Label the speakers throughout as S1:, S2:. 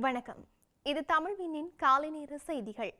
S1: வணக்கம். இது தமிழ்வினின் காலை நேர செய்திகள்.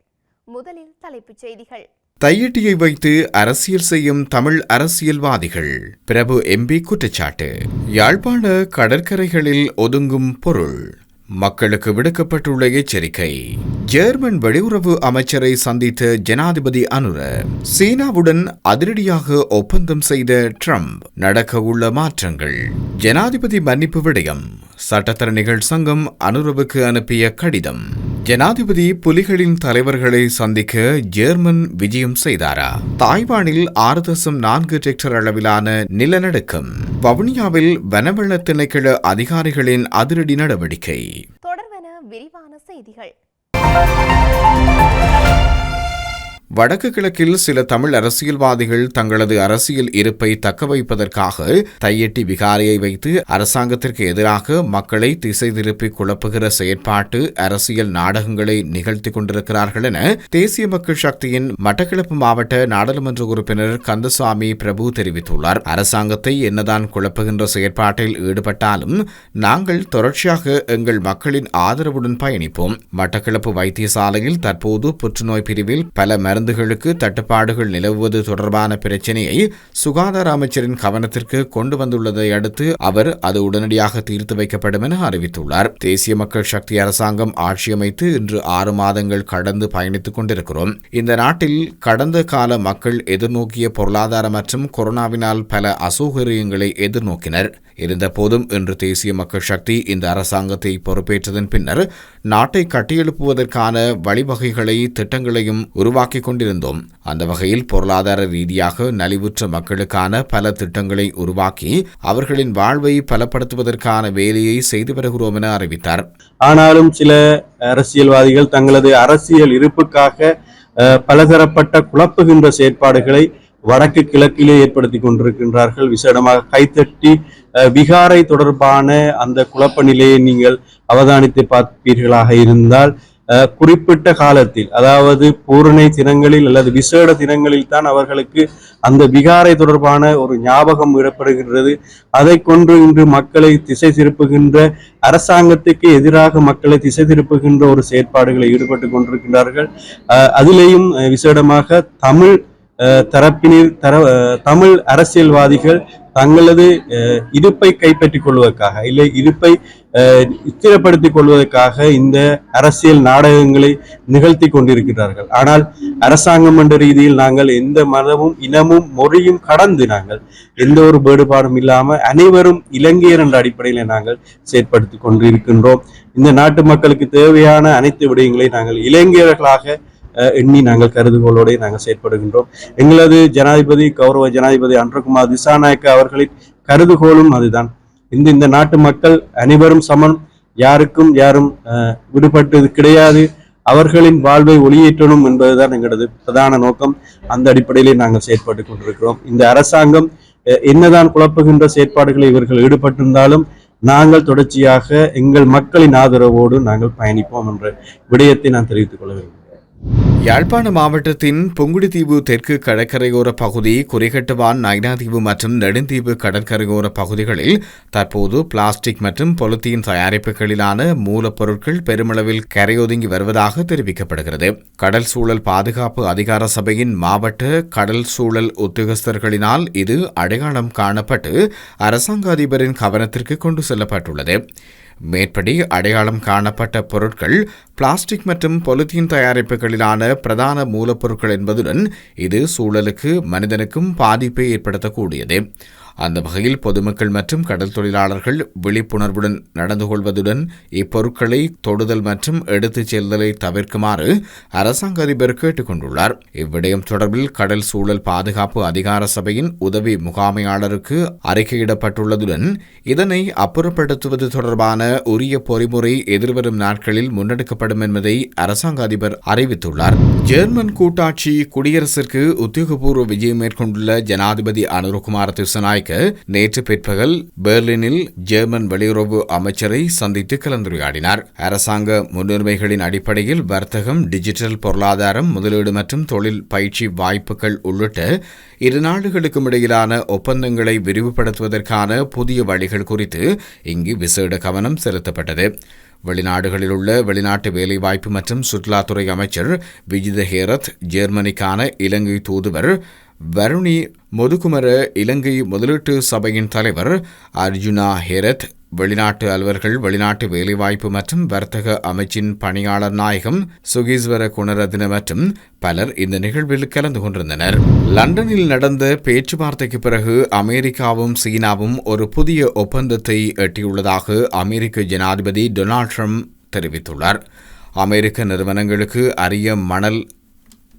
S1: முதலில் தலைப்புச் செய்திகள்.
S2: தையிட்டியை வைத்து அரசியல் செய்யும் தமிழ் அரசியல்வாதிகள். பிரபு எம்பி குற்றச்சாட்டு. யாழ்ப்பாண கடற்கரைகளில் ஒதுங்கும் பொருள். மக்களுக்கு விடுக்கப்பட்டுள்ள எச்சரிக்கை. ஜெர்மன் வெளியுறவு அமைச்சரை சந்தித்த ஜனாதிபதி அனுர சீனாவுடன் அதிரடியாக ஒப்பந்தம் செய்த ட்ரம்ப் நடக்கவுள்ள மாற்றங்கள். ஜனாதிபதி மன்னிப்பு விடயம் சட்டத்தரணிகள் சங்கம் அனுரவுக்கு அனுப்பிய கடிதம். ஜனாதிபதி புலிகளின் தலைவர்களை சந்திக்க ஜெர்மன் விஜயம் செய்தாரா? தாய்வானில் ஆறு தசம் நான்கு ஹெக்டர் அளவிலான நிலநடுக்கம். வவுனியாவில் வனவள திணைக்கள அதிகாரிகளின் அதிரடி நடவடிக்கை.
S1: தொடர்வன விரிவான செய்திகள்.
S2: வடக்கு கிழக்கில் சில தமிழ் அரசியல்வாதிகள் தங்களது அரசியல் இருப்பை தக்கவைப்பதற்காக தையெட்டி விகாரியை வைத்து அரசாங்கத்திற்கு எதிராக மக்களை திசை திருப்பி குழப்புகிற செயற்பாட்டு அரசியல் நாடகங்களை நிகழ்த்தி கொண்டிருக்கிறார்கள் என தேசிய மக்கள் சக்தியின் மட்டக்களப்பு மாவட்ட நாடாளுமன்ற உறுப்பினர் கந்தசுவாமி பிரபு தெரிவித்துள்ளார். அரசாங்கத்தை என்னதான் குழப்புகின்ற செயற்பாட்டில் ஈடுபட்டாலும் நாங்கள் தொடர்ச்சியாக எங்கள் மக்களின் ஆதரவுடன் பயணிப்போம். மட்டக்களப்பு வைத்தியசாலையில் தற்போது புற்றுநோய் பிரிவில் பல மருந்துகளுக்கு தட்டுப்பாடுகள் நிலவுவது தொடர்பான பிரச்சினையை சுகாதார அமைச்சரின் கவனத்திற்கு கொண்டு வந்துள்ளதை அடுத்து அவர் அது உடனடியாக தீர்த்து வைக்கப்படும் என அறிவித்துள்ளார். தேசிய மக்கள் சக்தி அரசாங்கம் ஆட்சியமைத்து இன்று ஆறு மாதங்கள் கடந்து பயணித்துக் கொண்டிருக்கிறோம். இந்த நாட்டில் கடந்த கால மக்கள் எதிர்நோக்கிய பொருளாதார மற்றும் கொரோனாவினால் பல அசௌகரியங்களை எதிர்நோக்கினர். இருந்தபோதும் இன்று தேசிய மக்கள் சக்தி இந்த அரசாங்கத்தை பொறுப்பேற்றதன் பின்னர் நாட்டை கட்டியெழுப்புவதற்கான வழிவகைகளை திட்டங்களையும் உருவாக்கிக் கொண்டிருந்தோம். அந்த வகையில் பொருளாதார ரீதியாக நலிவுற்ற மக்களுக்கான பல திட்டங்களை உருவாக்கி அவர்களின் வாழ்வை பலப்படுத்துவதற்கான வேலையை செய்து வருகிறோம் என அறிவித்தார்.
S3: ஆனாலும் சில அரசியல்வாதிகள் தங்களது அரசியல் இருப்புக்காக அஹ், பலதரப்பட்ட குழப்புகின்ற செயற்பாடுகளை வடக்கு கிழக்கிலே ஏற்படுத்தி கொண்டிருக்கின்றார்கள். விசேடமாக கைத்தட்டி அஹ், விகாரை தொடர்பான அந்த குழப்ப நிலையை நீங்கள் அவதானித்து பார்ப்பீர்களாக இருந்தால் குறிப்பிட்ட காலத்தில் அதாவது பூரணை தினங்களில் அல்லது விசேட தினங்களில் தான் அவர்களுக்கு அந்த விகாரை தொடர்பான ஒரு ஞாபகம் விடப்படுகின்றது. அதை கொண்டு இன்று மக்களை திசை திருப்புகின்ற அரசாங்கத்துக்கு எதிராக மக்களை திசை திருப்புகின்ற ஒரு செயற்பாடுகளை ஈடுபட்டு கொண்டிருக்கின்றார்கள். அதிலேயும் விசேடமாக தமிழ் தரப்பினர் தர தமிழ் அரசியல்வாதிகள் தங்களது இருப்பை கைப்பற்றிக் கொள்வதற்காக இல்லை இருப்பை ஸ்திரப்படுத்திக் கொள்வதற்காக இந்த அரசியல் நாடகங்களை நிகழ்த்தி கொண்டிருக்கிறார்கள். ஆனால் அரசாங்கம் என்ற ரீதியில் நாங்கள் எந்த மதமும் இனமும் மொழியும் கடந்து நாங்கள் எந்த ஒரு வேறுபாடும் இல்லாமல் அனைவரும் இலங்கையர் என்ற அடிப்படையில் நாங்கள் செயற்படுத்தி கொண்டிருக்கின்றோம். இந்த நாட்டு மக்களுக்கு தேவையான அனைத்து விடயங்களை நாங்கள் இளைஞர்களாக எண்ணி நாங்கள் கருதுகோளோடு நாங்கள் செயற்படுகின்றோம். எங்களது ஜனாதிபதி கௌரவ ஜனாதிபதி அன்றகுமார் திசாநாயக்க அவர்களின் கருதுகோளும் அதுதான். இந்த இந்த நாட்டு மக்கள் அனைவரும் சமம். யாருக்கும் யாரும் அஹ், விடுபட்டது கிடையாது. அவர்களின் வாழ்வை ஒளியேற்றணும் என்பதுதான் எங்களது பிரதான நோக்கம். அந்த அடிப்படையிலே நாங்கள் செயற்பட்டு கொண்டிருக்கிறோம். இந்த அரசாங்கம் அஹ், என்னதான் குழப்புகின்ற செயற்பாடுகளை இவர்கள் ஈடுபட்டிருந்தாலும் நாங்கள் தொடர்ச்சியாக எங்கள் மக்களின் ஆதரவோடு நாங்கள் பயணிப்போம் என்ற விடயத்தை நான் தெரிவித்துக் கொள்ள வேண்டும்
S2: யாழ்ப்பாண மாவட்டத்தின் புங்குடுதீவு தெற்கு கடற்கரையோர பகுதி குறிகட்டுவான் நைனாதீவு மற்றும் நெடுந்தீவு கடற்கரையோர பகுதிகளில் தற்போது பிளாஸ்டிக் மற்றும் பொலித்தீன் தயாரிப்புகளிலான மூலப்பொருட்கள் பெருமளவில் கரையொதுங்கி வருவதாக தெரிவிக்கப்படுகிறது. கடல் சூழல் பாதுகாப்பு அதிகார சபையின் மாவட்ட கடல் சூழல் உத்தியோகஸ்தர்களினால் இது அடையாளம் காணப்பட்டு அரசாங்க அதிபரின் கவனத்திற்கு கொண்டு செல்லப்பட்டுள்ளது. மேற்படி அடையாளம் காணப்பட்ட பொருட்கள் பிளாஸ்டிக் மற்றும் பொலித்தீன் தயாரிப்புகளிலான பிரதான மூலப்பொருட்கள் என்பதுடன் இது சூழலுக்கு மனிதனுக்கும் பாதிப்பை ஏற்படுத்தக்கூடியது. அந்த வகையில் பொதுமக்கள் மற்றும் கடல் தொழிலாளர்கள் விழிப்புணர்வுடன் நடந்து கொள்வதுடன் இப்பொருட்களை தொடுதல் மற்றும் எடுத்துச் செல்தலை தவிர்க்குமாறு அரசாங்க அதிபர் கேட்டுக் கொண்டுள்ளார். இவ்விடயம் தொடர்பில் கடல் சூழல் பாதுகாப்பு அதிகார சபையின் உதவி முகாமையாளருக்கு அறிக்கையிடப்பட்டுள்ளதுடன் இதனை அப்புறப்படுத்துவது தொடர்பான உரிய பொறிமுறை எதிர்வரும் நாட்களில் முன்னெடுக்கப்படும் என்பதை அரசாங்க அதிபர் அறிவித்துள்ளார். ஜெர்மன் கூட்டாட்சி குடியரசிற்கு உத்தியோகபூர்வ விஜயம் மேற்கொண்டுள்ள ஜனாதிபதி அனுரகுமார் நேற்று பிற்பகல் பெர்லினில் ஜெர்மன் வெளியுறவு அமைச்சரை சந்தித்து கலந்துரையாடினார். அரசாங்க முன்னுரிமைகளின் அடிப்படையில் வர்த்தகம் டிஜிட்டல் பொருளாதாரம் முதலீடு மற்றும் தொழில் பயிற்சி வாய்ப்புகள் உள்ளிட்ட இரு நாடுகளுக்கும் இடையிலான ஒப்பந்தங்களை விரிவுபடுத்துவதற்கான புதிய வழிகள் குறித்து இங்கு விசேட கவனம் செலுத்தப்பட்டது. வெளிநாடுகளில் உள்ள வெளிநாட்டு வேலைவாய்ப்பு மற்றும் சுற்றுலாத்துறை அமைச்சர் விஜித ஹேரத் ஜெர்மனிக்கான இலங்கை தூதுவர் வருணி முதுகுமர இலங்கை முதலீட்டு சபையின் தலைவர் அர்ஜுனா ஹெரத் வெளிநாட்டு அலுவலர்கள் வெளிநாட்டு வேலைவாய்ப்பு மற்றும் வர்த்தக அமைச்சின் பணியாளர் நாயகம் சுகீஸ்வர குணரத்ன மற்றும் பலர் இந்த நிகழ்வில் கலந்து கொண்டிருந்தனர். லண்டனில் நடந்த பேச்சுவார்த்தைக்கு பிறகு அமெரிக்காவும் சீனாவும் ஒரு புதிய ஒப்பந்தத்தை எட்டியுள்ளதாக அமெரிக்க ஜனாதிபதி டொனால்ட் ட்ரம்ப் தெரிவித்துள்ளார். அமெரிக்க நிறுவனங்களுக்கு அரிய மணல்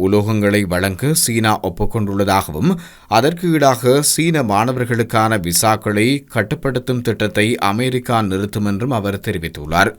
S2: உலோகங்களை வழங்க சீனா ஒப்புக்கொண்டுள்ளதாகவும் அதற்கு ஈடாக சீன மாணவர்களுக்கான விசாக்களை கட்டுப்படுத்தும் திட்டத்தை அமெரிக்கா நிறுத்தும் என்றும் அவர் தெரிவித்துள்ளார்.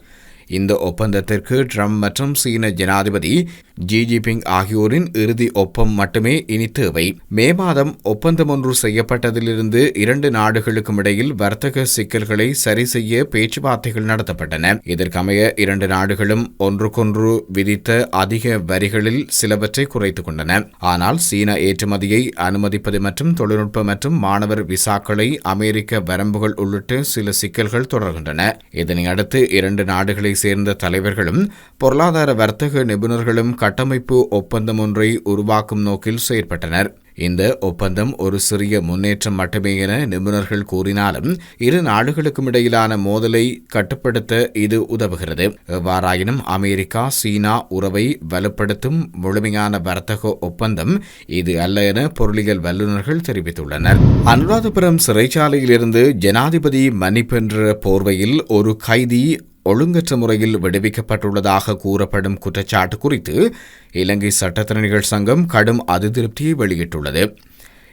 S2: இந்த ஒப்பந்தத்திற்கு ட்ரம்ப் மற்றும் சீன ஜனாதிபதி ஜி. ஜிபிங் ஆகியோரின் இறுதி ஒப்பம் மட்டுமே இனி தேவை. மே மாதம் ஒப்பந்தம் ஒன்று செய்யப்பட்டதிலிருந்து இரண்டு நாடுகளுக்கும் இடையில் வர்த்தக சிக்கல்களை சரி செய்ய பேச்சுவார்த்தைகள் நடத்தப்பட்டன. இதற்கமைய இரண்டு நாடுகளும் ஒன்றுக்கொன்று விதித்த அதிக வரிகளில் சிலவற்றை குறைத்துக் கொண்டன. ஆனால் சீன ஏற்றுமதியை அனுமதிப்பது மற்றும் தொழில்நுட்ப மற்றும் மாணவர் விசாக்களை அமெரிக்க வரம்புகள் உள்ளிட்ட சில சிக்கல்கள் தொடர்கின்றன. இதனை அடுத்து இரண்டு நாடுகளை சேர்ந்த தலைவர்களும் பொருளாதார வர்த்தக நிபுணர்களும் கட்டமைப்பு ஒப்பந்தம் ஒன்றை உருவாக்கும் நோக்கில் செயற்பட்டனர். இந்த ஒப்பந்தம் ஒரு சிறிய முன்னேற்றம் மட்டுமே என நிபுணர்கள் கூறினாலும் இரு நாடுகளுக்கும் இடையிலான மோதலை கட்டுப்படுத்த இது உதவுகிறது. எவ்வாறாயினும் அமெரிக்கா சீனா உறவை வலுப்படுத்தும் முழுமையான வர்த்தக ஒப்பந்தம் இது அல்ல என பொருளியல் வல்லுநர்கள் தெரிவித்துள்ளனர். அனுராதபுரம் சிறைச்சாலையிலிருந்து ஜனாதிபதி மன்னிப்பென்ற போர்வையில் ஒரு கைதி ஒழுங்கற்ற முறையில் விடுவிக்கப்பட்டுள்ளதாக கூறப்படும் குற்றச்சாட்டு குறித்து இலங்கை சட்டத்திறனிகள் சங்கம் கடும் அதிருப்தியை வெளியிட்டுள்ளது.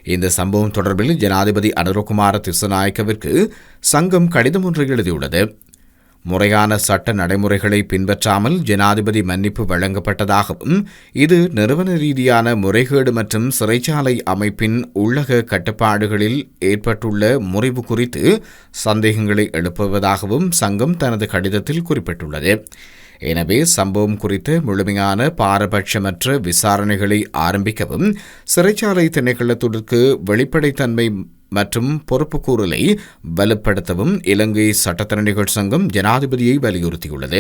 S2: இந்த சம்பவம் தொடர்பில் ஜனாதிபதி அனுரகுமார திசநாயக்கவிற்கு சங்கம் கடிதம் ஒன்றை எழுதியுள்ளது. முறையான சட்ட நடைமுறைகளை பின்பற்றாமல் ஜனாதிபதி மன்னிப்பு வழங்கப்பட்டதாகவும் இது நிறுவன ரீதியான முறைகேடு மற்றும் சிறைச்சாலை அமைப்பின் உள்ளக கட்டுப்பாடுகளில் ஏற்பட்டுள்ள முறிவு குறித்து சந்தேகங்களை எழுப்புவதாகவும் சங்கம் தனது கடிதத்தில் குறிப்பிட்டுள்ளது. எனவே சம்பவம் குறித்து முழுமையான பாரபட்சமற்ற விசாரணைகளை ஆரம்பிக்கவும் சிறைச்சாலை திணைக்களத்திற்கு வெளிப்படைத்தன்மை மற்றும் பொறுப்புக்கூறலை வலுப்படுத்தவும் இலங்கை சட்டத்தரணிகள் சங்கம் ஜனாதிபதியை வலியுறுத்தியுள்ளது.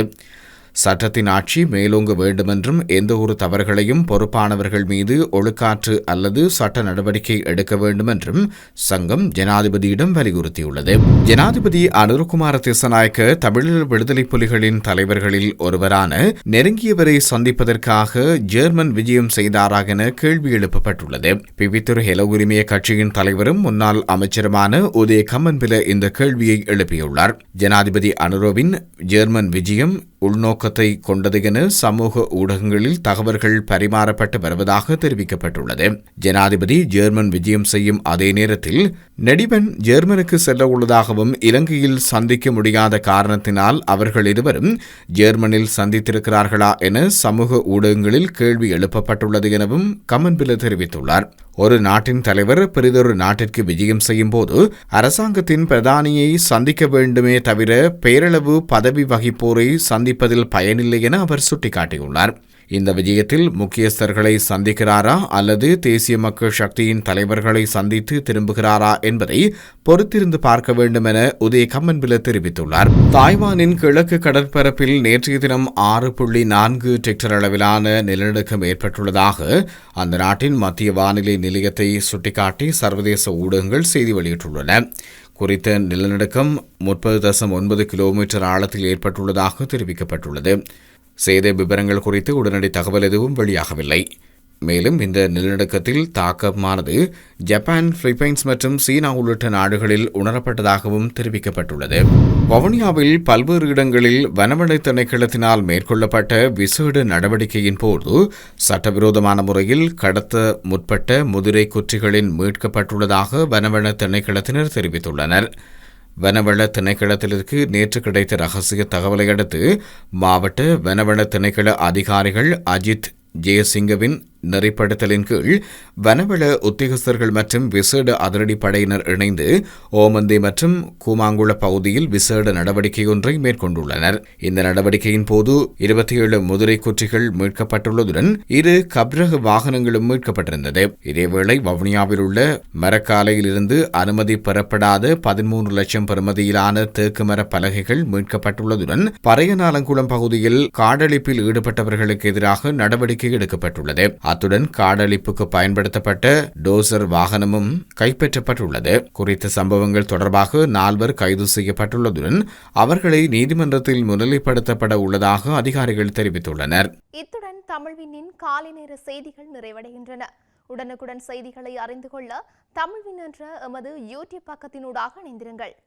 S2: சட்டத்தின் ஆட்சி மேலோங்க வேண்டுமென்றும் எந்தவொரு தவறுகளையும் பொறுப்பானவர்கள் மீது ஒழுக்காற்று அல்லது சட்ட நடவடிக்கை எடுக்க வேண்டுமென்றும் சங்கம் ஜனாதிபதியிடம் வலியுறுத்தியுள்ளது. ஜனாதிபதி அனுரகுமார திசநாயக்க தமிழர் விடுதலை புலிகளின் தலைவர்களில் ஒருவரான நெருங்கியவரை சந்திப்பதற்காக ஜெர்மன் விஜயம் செய்தாரா என கேள்வி எழுப்பப்பட்டுள்ளது. பிவித்துறை ஹெல உரிமைய கட்சியின் தலைவரும் முன்னாள் அமைச்சருமான உதய கம்மன்பில இந்த கேள்வியை எழுப்பியுள்ளார். ஜனாதிபதி அனுரோவின் ஜெர்மன் விஜயம் உள்நோக்கத்தை கொண்டது என சமூக ஊடகங்களில் தகவல்கள் பரிமாறப்பட்டு வருவதாக தெரிவிக்கப்பட்டுள்ளது. ஜனாதிபதி ஜெர்மன் விஜயம் செய்யும் அதே நேரத்தில் நெடிபன் ஜெர்மனுக்கு செல்ல உள்ளதாகவும் இலங்கையில் சந்திக்க முடியாத காரணத்தினால் அவர்கள் இருவரும் ஜெர்மனில் சந்தித்திருக்கிறார்களா என சமூக ஊடகங்களில் கேள்வி எழுப்பப்பட்டுள்ளது எனவும் கமன்பில தெரிவித்துள்ளார். ஒரு நாட்டின் தலைவர் பெரிதொரு நாட்டிற்கு விஜயம் செய்யும் போது அரசாங்கத்தின் பிரதானியை சந்திக்க வேண்டுமே தவிர பேரளவு பதவி வகிப்போரை சந்திப்பதில் பயனில்லை என அவர் சுட்டிக்காட்டியுள்ளார். இந்த விஜயத்தில் முக்கியஸ்தர்களை சந்திக்கிறாரா அல்லது தேசிய மக்கள் சக்தியின் தலைவர்களை சந்தித்து திரும்புகிறாரா என்பதை பொறுத்திருந்து பார்க்க வேண்டும் என உதய கம்மன்பில தெரிவித்துள்ளார். தாய்வானின் கிழக்கு கடற்பரப்பில் நேற்றைய தினம் ஆறு புள்ளி நான்கு டெக்டர் அளவிலான நிலநடுக்கம் ஏற்பட்டுள்ளதாக அந்த நாட்டின் மத்திய வானிலை நிலையத்தை சுட்டிக்காட்டி சர்வதேச ஊடகங்கள் செய்தி வெளியிட்டுள்ளன. குறித்த நிலநடுக்கம் முப்பது தசம் ஒன்பது கிலோமீட்டர் ஆழத்தில் ஏற்பட்டுள்ளதாக தெரிவிக்கப்பட்டுள்ளது. சேத விவரங்கள் குறித்து உடனடி தகவல் எதுவும் வெளியாகவில்லை. மேலும் இந்த நிலநடுக்கத்தில் தாக்கமானது ஜப்பான் பிலிப்பைன்ஸ் மற்றும் சீனா உள்ளிட்ட நாடுகளில் உணரப்பட்டதாகவும் தெரிவிக்கப்பட்டுள்ளது. வவுனியாவில் பல்வேறு இடங்களில் வனவள திணைக்களத்தினால் மேற்கொள்ளப்பட்ட விசேட நடவடிக்கையின் போது சட்டவிரோதமான முறையில் கடத்த முற்பட்ட முதிரை குற்றிகளின் மீட்கப்பட்டுள்ளதாக வனவன திணைக்களத்தினர் தெரிவித்துள்ளனர். வனவள திணைக்களத்திற்கு நேற்று கிடைத்த ரகசிய தகவலை அடுத்து மாவட்ட வனவள திணைக்கள அதிகாரிகள் அஜித் ஜெயசிங்கவின் நெறிப்படுத்தலின் கீழ் வனவள உத்தியோகஸ்தர்கள் மற்றும் விசேட அதிரடி படையினர் இணைந்து ஓமந்தி மற்றும் கூமாங்குள பகுதியில் விசேட நடவடிக்கை ஒன்றை மேற்கொண்டுள்ளனர். இந்த நடவடிக்கையின் போது இருபத்தி ஏழு முதிரை குற்றிகள் மீட்கப்பட்டுள்ளதுடன் இரு கப்ரக வாகனங்களும் மீட்கப்பட்டிருந்தது. இதேவேளை வவுனியாவில் உள்ள மரக்காலையில் இருந்து அனுமதி பெறப்படாத பதிமூன்று லட்சம் பெறுமதியிலான தேக்கு மர பலகைகள் மீட்கப்பட்டுள்ளதுடன் பறையநாலங்குளம் பகுதியில் காடழிப்பில் ஈடுபட்டவர்களுக்கு எதிராக நடவடிக்கை எடுக்கப்பட்டுள்ளது. அத்துடன் காடழிப்புக்கு பயன்படுத்தப்பட்ட டோசர் வாகனமும் கைப்பற்றப்பட்டுள்ளது. குறித்த சம்பவங்கள் தொடர்பாக நால்வர் கைது செய்யப்பட்டுள்ளதுடன் அவர்களை நீதிமன்றத்தில் முன்னிலைப்படுத்தப்பட உள்ளதாக அதிகாரிகள் தெரிவித்துள்ளனர்.
S1: இத்துடன் தமிழ்வினின் காலை நேர செய்திகள் நிறைவடைகின்றன. உடனுக்குடன் செய்திகளை அறிந்து கொள்ள தமிழ்வின் என்ற எமது யூடியூப் பக்கத்தினூடாக இணைந்திருங்கள்.